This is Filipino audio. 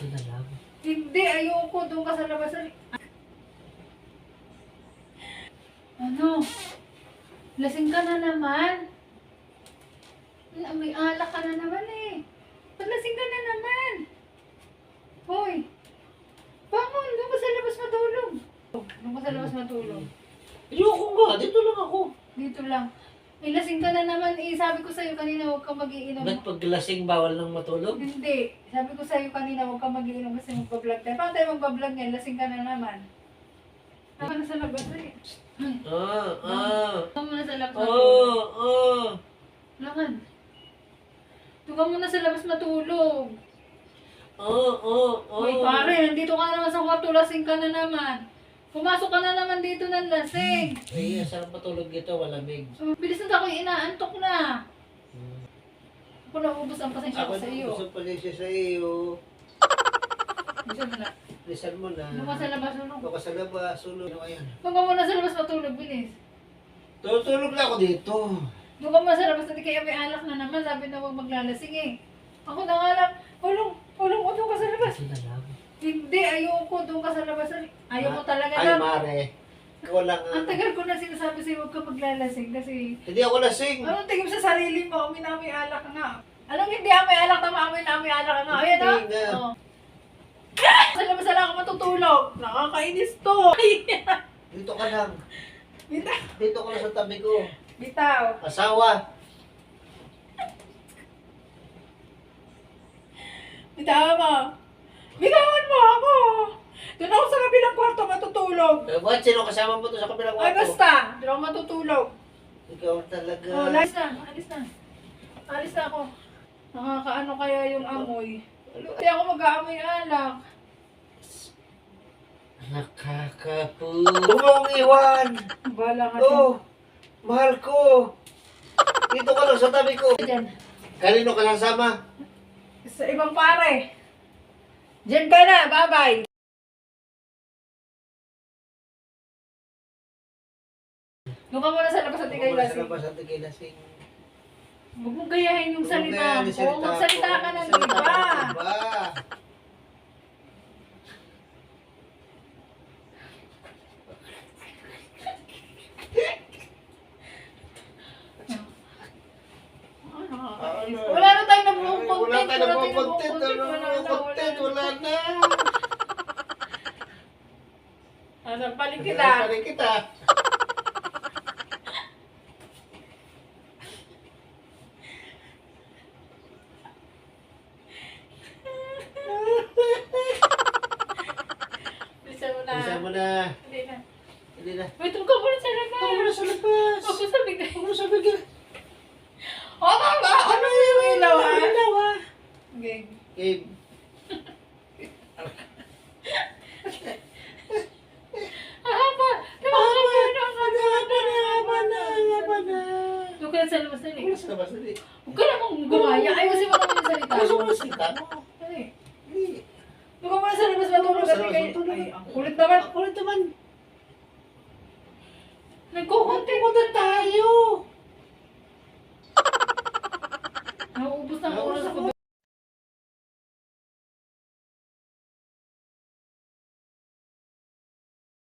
Ito na lang. Hindi, ayoko. Doon ka sa labas. Ano? Lasing ka na naman. May alak ka na naman eh. Ba't lasing ka na naman? Hoy. Bangon, doon ka sa labas matulog. Doon ka sa labas matulog. Ayoko nga, dito lang ako. Dito lang. May lasing ka na naman eh. Sabi ko sa'yo kanina huwag kang magiinom. Ba't pag lasing bawal nang matulog? Hindi. Sabi ko sa'yo kanina huwag kang magiinom kasi magbablog tayo. Paano tayo magbablog ngayon? Lasing ka na naman. Tama na sa labas eh. Ah, ah. Tama na sa labas Oh, matulog. oh. Lakad. Doon ka muna sa labas matulog. Oh, oh, oh. Uy, pare, nandito ka naman sa kwarto, lasing ka na naman. Pumasok ka na naman dito ng lasing. Ay, sarap matulog dito, malamig. So, bilis na ako, inaantok na. Hmm. Ako naubos ang pasensya Ako ko sa iyo. gusto pa rin siya sa iyo. Bisa mo na. Lisan mo na. Doon ka sa labas, tulog. Doon ka sa labas, sulog. Ano yan? Doon ka muna sa labas matulog, bilis. Tutulog na ako dito. Doon ka muna sa labas, hindi kaya may alak na naman. Sabi na huwag maglalasing eh. Ako na nga lang, ulong, ulong, doon ka sa labas. Ito na lang. Hindi, ayoko, doon ka sa labas. Ayoko talaga Ay, mare. Ikaw lang Ang ang... tagal ko na sinasabi sa'yo, huwag ka maglalasing kasi Hindi ako lasing. Anong tingin mo sa sarili mo? Amoy na amoy alak ka nga. Anong hindi amoy alak na maamoy na amoy alak ka nga? Ayan o. Hindi nga. Oh. Sa labas na lang ako matutulog. Nakakainis to. Dito ka lang. Bitaw. Dito ka lang sa tabi ko. Bitaw. Asawa. Bitawan mo. Ako. Doon ako sa kabilang kwarto matutulog. Eh, bakit sino kasama mo to sa kabilang Ay kwarto? basta. Doon ako matutulog. Ikaw talaga. Oh, alis na. Alis na. Alis na ako. Nakakaano kaya yung amoy. Hindi ako mag-aamoy alak. Nakakapu. Akong iwan. Bala ka Oh, mahal ko. Dito ka lang sa tabi ko. dyan. Kanino ka sasama? Sa ibang pare. Diyan ka na, bye-bye. Doon ka muna sa labas at ikay Huwag mo na sa lasing. labas at ikay lasing. Huwag mong gayahin yung salita mo mo. salita Magsalita ko. ka ng iba. Ano? Ano? Wala na tayong nabuong content. Wala tayo na tayong content. Wala Wala na na, content. wala na. na. Paling kita. Balik kita. Bisa mo na. Hindi na. Hindi na. Wait, doon ka muna sa labas. Huwag mo na sa labas. Huwag mo sa bigay. Huwag sa bigay. Oh, mama! Ano yung ilaw, ha? Ilaw, ha? Okay. Gabe. Haba! Haba na! Haba na! Haba na, haba na. Doon ka na sa labas na Huwag mo sa labas, dali. Huwag ka namang gumaya. Ayusin mo naman yung salita. Gusto mo salita mo? Ay, Hindi. Doon ka muna sa labas matulog. Kasi kayo. matulog. Ay, ang kulit naman. Ulit naman. Nagkukunti. Pumunta tayo.